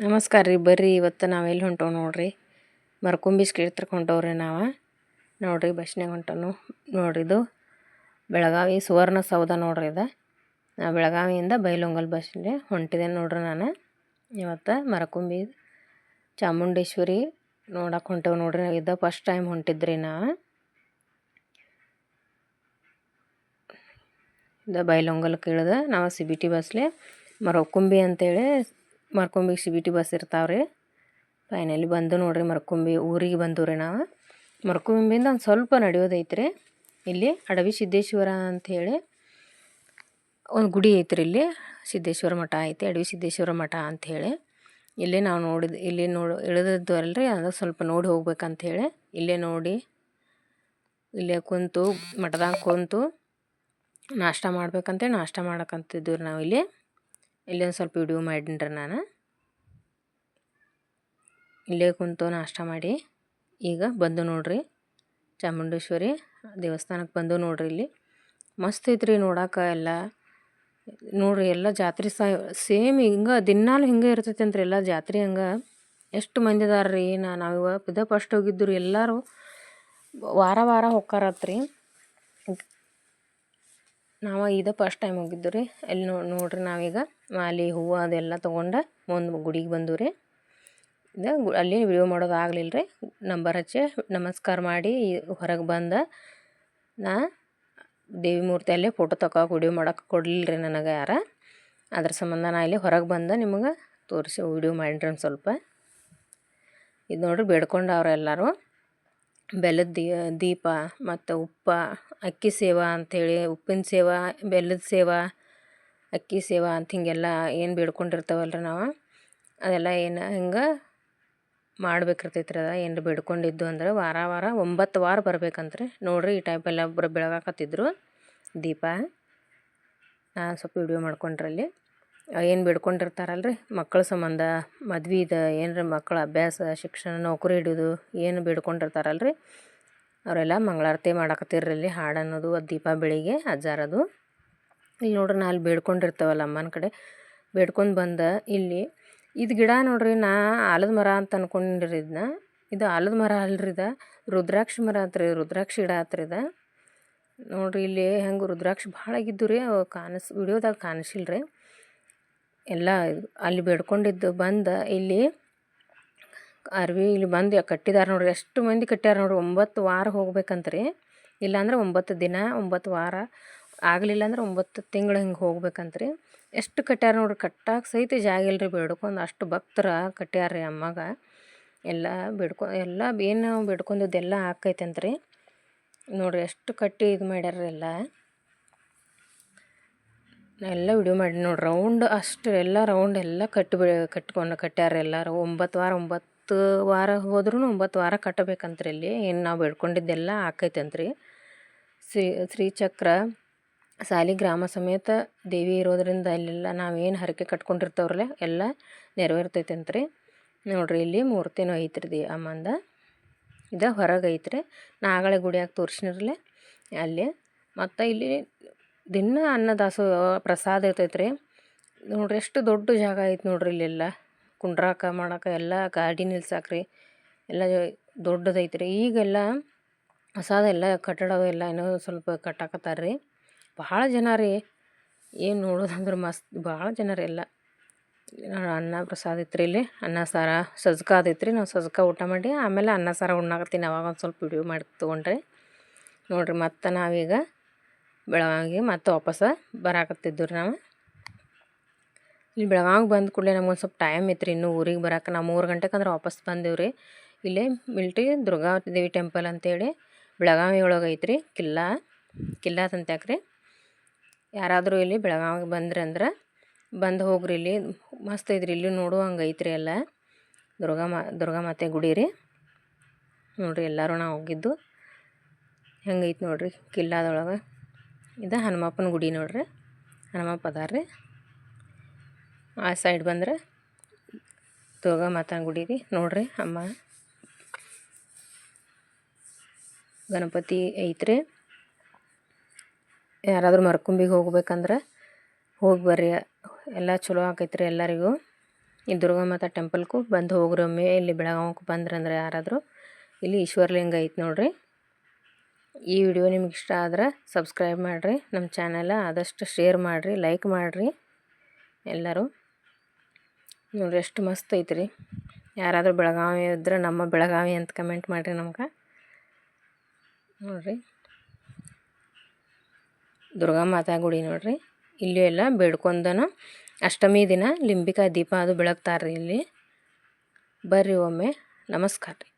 ನಮಸ್ಕಾರ ರೀ, ಬರ್ರಿ. ಇವತ್ತು ನಾವೆಲ್ಲಿ ಹೊಂಟೇವೆ ನೋಡ್ರಿ? ಮರ್ಕುಂಬಿಸ್ ಕೇಳ್ತ್ರಕ್ಕೆ ಹೊಂಟವ್ರಿ ನಾವು. ನೋಡ್ರಿ ಬಸ್ನಾಗ ಹೊಂಟನು ನೋಡ್ರಿ ಇದು. ಬೆಳಗಾವಿ ಸುವರ್ಣ ಸೌಧ ನೋಡ್ರಿ ಇದು. ನಾ ಬೆಳಗಾವಿಯಿಂದ ಬೈಲೊಂಗಲ್ ಬಸ್ಗೆ ಹೊಂಟಿದೆ ನೋಡ್ರಿ ನಾನು. ಇವತ್ತು ಮರಕುಂಬಿ ಚಾಮುಂಡೇಶ್ವರಿ ನೋಡಕ್ಕೆ ಹೊಂಟೇವು ನೋಡ್ರಿ. ಇದು ಫಸ್ಟ್ ಟೈಮ್ ಹೊಂಟಿದ್ರಿ ನಾವು. ಇದು ಬೈಲೊಂಗಲ್ ಕೇಳಿದೆ ನಾವು ಸಿ ಬಿ ಟಿ ಬಸ್ಲೆ ಮರಕುಂಬಿ ಅಂತೇಳಿ Markombi C B T bus ಇರ್ತಾವೆ ರೀ ಫೈನಲಿ ಬಂದು ನೋಡ್ರಿ ಮರ್ಕೊಂಬಿ, ಊರಿಗೆ ಬಂದು ರೀ ನಾವು. ಮರ್ಕೊಂಬಿಂದ ಒಂದು ಸ್ವಲ್ಪ ನಡೆಯೋದೈತ್ರಿ. ಇಲ್ಲಿ ಅಡವಿ ಸಿದ್ದೇಶ್ವರ ಅಂಥೇಳಿ ಒಂದು ಗುಡಿ ಐತ್ರಿ ಇಲ್ಲಿ. ಸಿದ್ದೇಶ್ವರ ಮಠ ಐತಿ, ಅಡವಿ ಸಿದ್ದೇಶ್ವರ ಮಠ ಅಂಥೇಳಿ ಇಲ್ಲೇ ನಾವು ನೋಡಿದ, ಇಲ್ಲಿ ನೋಡಿ, ಇಳಿದದ್ದು ಅಲ್ರಿ, ಅದು ಸ್ವಲ್ಪ ನೋಡಿ ಹೋಗ್ಬೇಕಂಥೇಳಿ ಇಲ್ಲೇ ನೋಡಿ, ಇಲ್ಲೇ ಕುಂತು, ಮಠದಾಗ ಕುಂತು ನಾಷ್ಟ ಮಾಡ್ಬೇಕಂತೇಳಿ ನಾಷ್ಟ ಮಾಡಕ್ಕಂತಿದ್ದೀವಿ ನಾವು ಇಲ್ಲಿ. ಇಲ್ಲಿ ಒಂದು ಸ್ವಲ್ಪ ವಿಡಿಯೋ ಮಾಡಿನ್ರಿ ನಾನು. ಇಲ್ಲೇ ಕುಂತು ನಾಷ್ಟ ಮಾಡಿ. ಈಗ ಬಂದು ನೋಡ್ರಿ ಚಾಮುಂಡೇಶ್ವರಿ ದೇವಸ್ಥಾನಕ್ಕೆ ಬಂದು ನೋಡ್ರಿ ಇಲ್ಲಿ. ಮಸ್ತ್ ಐತ್ರಿ ನೋಡಕ್ಕೆ ಎಲ್ಲ. ನೋಡ್ರಿ ಎಲ್ಲ ಜಾತ್ರೆ ಸಹ ಸೇಮ್ ಹಿಂಗೆ ದಿನಾಲು ಹಿಂಗೆ ಇರ್ತೈತೆ ಅಂತ್ರಿ ಎಲ್ಲ ಜಾತ್ರೆ ಹಂಗೆ. ಎಷ್ಟು ಮಂದಿ ಅದಾರ ನಾ ನಾವು ಇದ ಫಸ್ಟ್ ಹೋಗಿದ್ದು ರೀ ಎಲ್ಲರೂ. ವಾರ ವಾರ ಹೊಕ್ಕಾರತ್ರಿ. ನಾವು ಇದು ಫಸ್ಟ್ ಟೈಮ್ ಹೋಗಿದ್ದು ರೀ. ಅಲ್ಲಿ ನೋಡ್ರಿ ನಾವೀಗ. ಮಾಲೆ ಹೂವು ಅದೆಲ್ಲ ತೊಗೊಂಡು ಒಂದು ಗುಡಿಗೆ ಬಂದು ರೀ. ಇದು ಅಲ್ಲಿ ವಿಡಿಯೋ ಮಾಡೋದು ಆಗಲಿಲ್ಲ ರೀ. ನಂಬರ್ ಹಚ್ಚಿ ನಮಸ್ಕಾರ ಮಾಡಿ ಹೊರಗೆ ಬಂದ ನಾ ದೇವಿ ಮೂರ್ತಿಯಲ್ಲೇ ಫೋಟೋ ತಗೋ ವಿಡಿಯೋ ಮಾಡೋಕೆ ಕೊಡಲಿಲ್ಲ ರೀ ನನಗೆ ಯಾರ. ಅದ್ರ ಸಂಬಂಧ ನಾ ಇಲ್ಲಿ ಹೊರಗೆ ಬಂದ ನಿಮಗೆ ತೋರಿಸಿ ವಿಡಿಯೋ ಮಾಡಿರಿ ಸ್ವಲ್ಪ. ಇದು ನೋಡ್ರಿ ಬೇಡ್ಕೊಂಡು ಎಲ್ಲರೂ ಬೆಲ್ಲದ ದೀಪ ಮತ್ತು ಉಪ್ಪ, ಅಕ್ಕಿ ಸೇವಾ ಅಂಥೇಳಿ ಉಪ್ಪಿನ ಸೇವಾ, ಬೆಲ್ಲದ ಸೇವಾ, ಅಕ್ಕಿ ಸೇವಾ ಅಂತ ಹೀಗೆಲ್ಲ ಏನು ಬೇಡ್ಕೊಂಡಿರ್ತಾವಲ್ಲ ರೀ ನಾವು? ಅದೆಲ್ಲ ಏನು ಹಿಂಗೆ ಮಾಡ್ಬೇಕಿರ್ತೈತ್ರಿ ಅದ, ಏನು ಬೇಡ್ಕೊಂಡಿದ್ದು ಅಂದ್ರೆ ವಾರ ವಾರ ಒಂಬತ್ತು ವಾರ ಬರ್ಬೇಕಂತ್ರಿ. ನೋಡಿರಿ ಈ ಟೈಪೆಲ್ಲ ಒಬ್ಬರು ಬೆಳಗಾಕತ್ತಿದ್ರು ದೀಪ. ನಾನು ಸ್ವಲ್ಪ ವಿಡಿಯೋ ಮಾಡ್ಕೊಂಡ್ರಲ್ಲಿ. ಏನು ಬೇಡ್ಕೊಂಡಿರ್ತಾರಲ್ಲ ರೀ ಮಕ್ಕಳ ಸಂಬಂಧ ಮದ್ವೆದ ಏನರ ಮಕ್ಕಳ ಅಭ್ಯಾಸ, ಶಿಕ್ಷಣ, ನೌಕರಿ ಹಿಡಿಯೋದು ಏನು ಬೇಡ್ಕೊಂಡಿರ್ತಾರಲ್ಲ ರೀ ಅವರೆಲ್ಲ ಮಂಗಳಾರತಿ ಮಾಡಾಕತ್ತಿರ್ರಲ್ಲಿ ಹಾಡು ಅನ್ನೋದು, ಅದು ದೀಪ ಬೆಳಿಗ್ಗೆ ಅಜ್ಜಾರದು. ಇಲ್ಲಿ ನೋಡ್ರಿ ನಾ ಅಲ್ಲಿ ಬೇಡ್ಕೊಂಡಿರ್ತೇವಲ್ಲ ಅಮ್ಮನ ಕಡೆ. ಬೇಡ್ಕೊಂಡು ಬಂದ ಇಲ್ಲಿ, ಇದು ಗಿಡ ನೋಡ್ರಿ ನಾ ಆಲದ ಮರ ಅಂತ ಅನ್ಕೊಂಡಿರಿ ಇದನ್ನ ಇದು ಆಲದ ಮರ ಅಲ್ರಿ ಇದು. ರುದ್ರಾಕ್ಷಿ ಮರ ಆತ್ರಿ, ರುದ್ರಾಕ್ಷಿ ಗಿಡ ಆತ್ರಿ ಇದು. ನೋಡ್ರಿ ಇಲ್ಲಿ ಹೆಂಗೆ ರುದ್ರಾಕ್ಷಿ ಭಾಳ ಆಗಿದ್ದು ರೀ ಕಾಣಿಸ್, ವಿಡಿಯೋದಾಗ ಕಾಣಿಸಿಲ್ಲ ರೀ ಎಲ್ಲ ಅಲ್ಲಿ ಬೇಡ್ಕೊಂಡಿದ್ದು ಬಂದು ಇಲ್ಲಿ ಅರ್ವಿ ಇಲ್ಲಿ ಬಂದು ಕಟ್ಟಿದಾರೆ ನೋಡ್ರಿ, ಎಷ್ಟು ಮಂದಿ ಕಟ್ಟ್ಯಾರ ನೋಡ್ರಿ, ಒಂಬತ್ತು ವಾರ ಹೋಗ್ಬೇಕಂತ್ರಿ. ಇಲ್ಲಾಂದ್ರೆ ಒಂಬತ್ತು ದಿನ, ಒಂಬತ್ತು ವಾರ ಆಗಲಿಲ್ಲ ಅಂದ್ರೆ ಒಂಬತ್ತು ತಿಂಗಳು ಹಿಂಗೆ ಹೋಗ್ಬೇಕಂತ್ರಿ. ಎಷ್ಟು ಕಟ್ಟ್ಯಾರ ನೋಡ್ರಿ, ಕಟ್ಟಾಕ ಸಹಿತ ಜಾಗ ಇಲ್ರಿ ಬೇಡ್ಕೊಂಡು, ಅಷ್ಟು ಭಕ್ತರ ಕಟ್ಟ್ಯಾರ ರೀ ಅಮ್ಮಗೆ. ಎಲ್ಲ ಬೇಡ್ಕೊ, ಎಲ್ಲ ಏನು ಬಿಡ್ಕೊಂಡಿದ್ದೆಲ್ಲ ಬೇಡ್ಕೊಂಡಿದ್ದೆಲ್ಲ ಆಕೈತಂತ್ರಿ. ನೋಡ್ರಿ, ಎಷ್ಟು ಕಟ್ಟಿ ಇದು ಮಾಡ್ಯಾರ ಎಲ್ಲ. ಎಲ್ಲ ವಿಡಿಯೋ ಮಾಡಿ ನೋಡಿ ರೌಂಡ್ ಅಷ್ಟು ಎಲ್ಲ ರೌಂಡ್ ಎಲ್ಲ ಕಟ್ಟಿ ಕಟ್ಕೊಂಡು ಕಟ್ಟ್ಯಾರ ಎಲ್ಲರೂ. ಒಂಬತ್ತು ವಾರ ಒಂಬತ್ತು ವಾರ ಹೋದ್ರೂ ಒಂಬತ್ತು ವಾರ ಕಟ್ಟಬೇಕಂತ್ರಿ ಇಲ್ಲಿ. ಏನು ನಾವು ಬೇಡ್ಕೊಂಡಿದ್ದೆಲ್ಲ ಆಕೈತಂತ್ರಿ. ಶ್ರೀ, ಶ್ರೀಚಕ್ರ ಸಾಲಿಗ್ರಾಮ ಸಮೇತ ದೇವಿ ಇರೋದರಿಂದ ಅಲ್ಲೆಲ್ಲ ನಾವೇನು ಹರಕೆ ಕಟ್ಕೊಂಡಿರ್ತವ್ರಲ್ಲ ಎಲ್ಲ ನೆರವೇರ್ತೈತಂತ್ರಿ. ನೋಡ್ರಿ ಇಲ್ಲಿ ಮೂರ್ತಿನೂ ಐತ್ರಿ ಅಮ್ಮಂದ. ಇದು ಹೊರಗೆ ಐತ್ರಿ ನಾಗಳೆ ಗುಡಿಯಾಗ ತೋರಿಸಿನಿರಲ್ಲ ಅಲ್ಲಿ. ಮತ್ತು ಇಲ್ಲಿ ದಿನ ಅನ್ನದಾಸೋಹ ಪ್ರಸಾದ ಇರ್ತೈತೆ ರೀ ನೋಡ್ರಿ ಎಷ್ಟು ದೊಡ್ಡ ಜಾಗ ಐತೆ ನೋಡ್ರಿ ಇಲ್ಲೆಲ್ಲ ಕುಂಡ್ರಾಕ ಮಾಡಕ್ಕೆ ಎಲ್ಲ ಗಾಡಿ ನಿಲ್ಸಾಕ್ರಿ. ಎಲ್ಲ ದೊಡ್ಡದೈತೆ ರೀ ಈಗೆಲ್ಲ ಹೊಸಾದ ಎಲ್ಲ ಕಟ್ಟಡ ಎಲ್ಲ ಏನೋ ಸ್ವಲ್ಪ ಕಟ್ಟಾಕತ್ತಾರ ರೀ ಭಾಳ ಜನ ರೀ. ಏನು ನೋಡೋದಂದ್ರೆ ಮಸ್ತ್, ಭಾಳ ಜನ ರೀ ಎಲ್ಲ. ಅನ್ನ ಪ್ರಸಾದ ಇತ್ತು ಇಲ್ಲಿ. ಅನ್ನ, ಸಾರ, ಸಜ್ಕ ಅದೈತೆ ರೀ ನಾವು ಸಜ್ಕ ಊಟ ಮಾಡಿ ಆಮೇಲೆ ಅನ್ನ, ಸಾರ ಉಣ್ಣಾಕತ್ತೀನಿ. ಅವಾಗ ಒಂದು ಸ್ವಲ್ಪ ವಿಡಿಯೋ ಮಾಡಿ ತೊಗೊಂಡ್ರೆ. ನೋಡಿರಿ ಮತ್ತು ನಾವೀಗ ಬೆಳಗಾವಿಗೆ ಮತ್ತೆ ವಾಪಸ್ಸು ಬರಾಕತ್ತಿದ್ದು ರೀ ನಾವು. ಇಲ್ಲಿ ಬೆಳಗಾವಿಗೆ ಬಂದ ಕೂಡಲೇ ನಮ್ಗೊಂದು ಸ್ವಲ್ಪ ಟೈಮ್ ಇತ್ತು ರೀ ಇನ್ನೂ ಊರಿಗೆ ಬರಕ್ಕೆ ನಾವು ಮೂರು ಗಂಟೆಗೆ ಅಂದ್ರೆ ವಾಪಸ್ ಬಂದೇವು ರೀ ಇಲ್ಲೇ ಮಿಲ್ಟಿ ದುರ್ಗಾವತಿ ದೇವಿ ಟೆಂಪಲ್ ಅಂತೇಳಿ ಬೆಳಗಾವಿ ಒಳಗೆ ಐತ್ರಿ. ಕಿಲ್ಲಾ ಕಿಲ್ಲಾ ತಂತ್ಯಾಕ್ರಿ. ಯಾರಾದರೂ ಇಲ್ಲಿ ಬೆಳಗಾವಿಗೆ ಬಂದ್ರಿ ಅಂದ್ರೆ ಬಂದು ಹೋಗ್ರಿ ಇಲ್ಲಿ. ಮಸ್ತ್ ಐತ್ರಿ ಇಲ್ಲಿ ನೋಡುವಂಗೆ ಐತ್ರಿ ಎಲ್ಲ. ದುರ್ಗಾ ಮಾ, ದುರ್ಗಾ ಮಾತೆ ಗುಡಿ ರೀ. ನೋಡಿರಿ ಎಲ್ಲರೂ ನಾವು ಹೋಗಿದ್ದು. ಹೆಂಗೈತೆ ನೋಡಿರಿ ಕಿಲ್ಲಾದೊಳಗೆ. ಇದು ಹನುಮಪ್ಪನ ಗುಡಿ ನೋಡ್ರಿ. ಹನುಮಪ್ಪ ಅದಾರ ಆ ಸೈಡ್ ಬಂದ್ರೆ ದುರ್ಗಾ ಮಾತನ ಗುಡಿ ರೀ. ನೋಡ್ರಿ ಅಮ್ಮ. ಗಣಪತಿ ಐತ್ರಿ. ಯಾರಾದರೂ ಮರಕುಂಬಿಗೆ ಹೋಗ್ಬೇಕಂದ್ರೆ ಹೋಗಿ ಬರ್ರಿ. ಎಲ್ಲ ಚಲೋ ಆಕೈತ್ರಿ ಎಲ್ಲರಿಗೂ. ಈ ದುರ್ಗಾ ಮಾತಾ ಟೆಂಪಲ್ಗೂ ಬಂದು ಹೋಗ್ರಿ ಒಮ್ಮೆ. ಇಲ್ಲಿ ಬೆಳಗಾವಕ್ಕೆ ಬಂದ್ರಂದ್ರೆ ಯಾರಾದರೂ. ಇಲ್ಲಿ ಈಶ್ವರಲಿಂಗ ಐತೆ ನೋಡ್ರಿ. ಈ ವಿಡಿಯೋ ನಿಮ್ಗೆ ಇಷ್ಟ ಆದ್ರೆ ಸಬ್ಸ್ಕ್ರೈಬ್ ಮಾಡಿರಿ, ನಮ್ಮ ಚಾನೆಲ ಆದಷ್ಟು ಶೇರ್ ಮಾಡಿರಿ ಲೈಕ್ ಮಾಡಿರಿ ಎಲ್ಲರೂ. ನೋಡಿರಿ ಎಷ್ಟು ಮಸ್ತ್ ಐತ್ರಿ. ಯಾರಾದರೂ ಬೆಳಗಾವಿ ಇದ್ರೆ ನಮ್ಮ ಬೆಳಗಾವಿ ಅಂತ ಕಮೆಂಟ್ ಮಾಡಿರಿ ನಮ್ಗೆ. ನೋಡಿರಿ. ದುರ್ಗಾ ಮಾತಾ ಗುಡಿ ನೋಡಿರಿ. ಇಲ್ಲಿ ಎಲ್ಲ ಬೇಡ್ಕೊಂಡನ ಅಷ್ಟಮಿ ದಿನ ಲಿಂಬಿಕಾ ದೀಪ ಅದು ಬೆಳಗ್ತಾರೆ ಇಲ್ಲಿ. ಬರ್ರಿ ಒಮ್ಮೆ. ನಮಸ್ಕಾರ ರೀ.